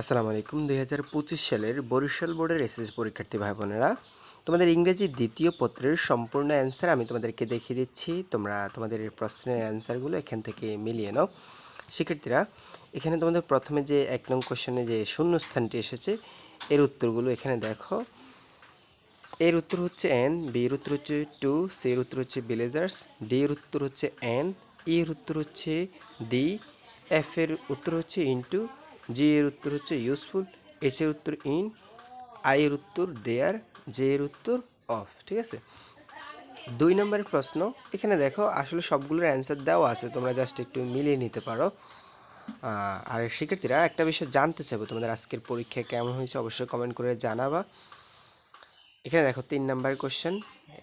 আসসালামু আলাইকুম। দুই হাজার পঁচিশ সালের বরিশাল বোর্ডের এসএস পরীক্ষার্থী ভাই বোনেরা তোমাদের ইংরেজি দ্বিতীয় পত্রের সম্পূর্ণ অ্যান্সার আমি তোমাদেরকে দেখিয়ে দিচ্ছি। তোমরা তোমাদের প্রশ্নের অ্যান্সারগুলো এখান থেকে মিলিয়ে নাও। শিক্ষার্থীরা, এখানে তোমাদের প্রথমে যে এক নং কোশ্চেনে যে শূন্যস্থানটি এসেছে, এর উত্তরগুলো এখানে দেখো। এর উত্তর হচ্ছে এন বি এর উত্তর হচ্ছে টু সি এর উত্তর হচ্ছে বিলেজার্স ডি এর উত্তর হচ্ছে এন ই এর উত্তর হচ্ছে ডি এফ এর উত্তর হচ্ছে ইনটু জি এর উত্তর হচ্ছে ইউজফুল এইচ এর উত্তর ইন আই এর উত্তর দেয়ার জে এর উত্তর অফ ঠিক আছে? দুই নম্বরের প্রশ্ন, এখানে দেখো আসলে সবগুলোর অ্যান্সার দেওয়া আছে, তোমরা জাস্ট একটু মিলিয়ে নিতে পারো। আর শিক্ষার্থীরা একটা বিষয় জানতে চাইব, তোমাদের আজকের পরীক্ষা কেমন হয়েছে অবশ্যই কমেন্ট করে জানাবা। এখানে দেখো তিন নাম্বার কোশ্চেন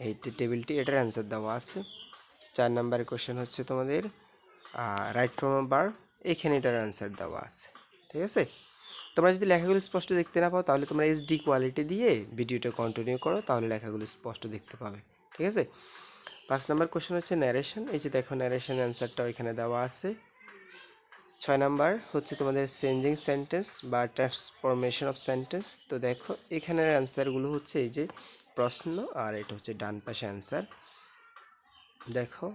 এই টেবিলটি এটার অ্যান্সার দেওয়া আছে। চার নাম্বার কোশ্চেন হচ্ছে তোমাদের রাইট ফ্রম বার এখানে এটার অ্যান্সার দেওয়া আছে। ঠিক আছে? তোমরা যদি লেখাগুলো স্পষ্ট দেখতে না পাও, তাহলে তোমরা এইচডি কোয়ালিটি দিয়ে ভিডিওটা কন্টিনিউ করো, তাহলে লেখাগুলো স্পষ্ট দেখতে পাবে। ঠিক আছে? পাঁচ নাম্বার কোশ্চেন হচ্ছে ন্যারেশন এই যে দেখো ন্যারেশন অ্যান্সারটাও এখানে দেওয়া আছে। ছয় নাম্বার হচ্ছে তোমাদের চেঞ্জিং সেন্টেন্স বা ট্রান্সফরমেশন অফ সেন্টেন্স তো দেখো, এখানের অ্যান্সারগুলো হচ্ছে এই যে প্রশ্ন, আর এটা হচ্ছে ডান পাশে অ্যান্সার দেখো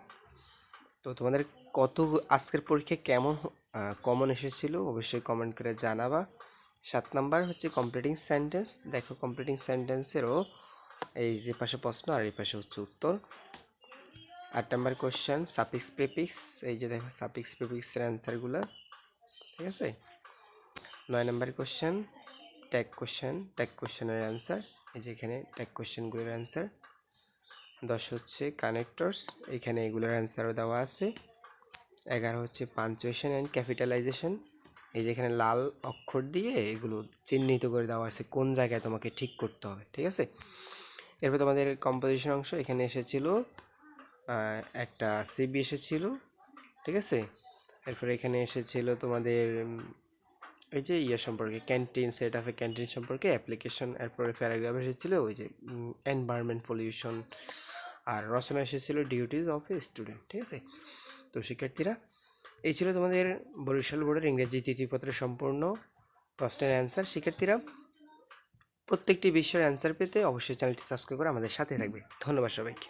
তো তোমাদের কত আজকের পরীক্ষায় কেমন কমন এসেছিল অবশ্যই কমেন্ট করে জানাবা। সাত নাম্বার হচ্ছে কমপ্লিটিং সেন্টেন্স দেখো কমপ্লিটিং সেন্টেন্সেরও এই যে পাশে প্রশ্ন আর এই পাশে হচ্ছে উত্তর। আট নাম্বার কোশ্চেন সাপিক্স প্রিপিক্স এই যে দেখো সাপিক্স প্রিপিক্সের অ্যান্সারগুলো ঠিক আছে? নয় number question tag question tag কোয়েশ্চেনের answer এই যে এখানে ট্যাগ কোশ্চেনগুলোর অ্যান্সার দশ হচ্ছে কানেক্টরস এখানে এগুলোর অ্যান্সারও দেওয়া আছে। এগারো হচ্ছে পাঞ্চুয়েশন অ্যান্ড ক্যাপিটালাইজেশন এই যে এখানে লাল অক্ষর দিয়ে এগুলো চিহ্নিত করে দেওয়া আছে কোন জায়গায় তোমাকে ঠিক করতে হবে, ঠিক আছে? এরপর তোমাদের কম্পোজিশন অংশ, এখানে এসেছিল একটা সিবি এসেছিল, ঠিক আছে? এরপর এখানে এসেছিল তোমাদের এই যে ইয়ে সম্পর্কে ক্যান্টিন সেট অফ ক্যান্টিন সম্পর্কে অ্যাপ্লিকেশন এরপরে প্যারাগ্রাফ এসেছিল, ওই যে এনভায়রনমেন্ট পলিউশন আর রচনা এসেছিল ডিউটিজ অফ এ স্টুডেন্ট ঠিক আছে? তো শিক্ষার্থীরা, এই ছিল তোমাদের বরিশাল বোর্ডের ইংরেজি তৃতীয় পত্রের সম্পূর্ণ প্রশ্নের অ্যান্সার শিক্ষার্থীরা, প্রত্যেকটি বিষয়ের অ্যান্সার পেতে অবশ্যই চ্যানেলটি সাবস্ক্রাইব করে আমাদের সাথে থাকবে। ধন্যবাদ সবাইকে।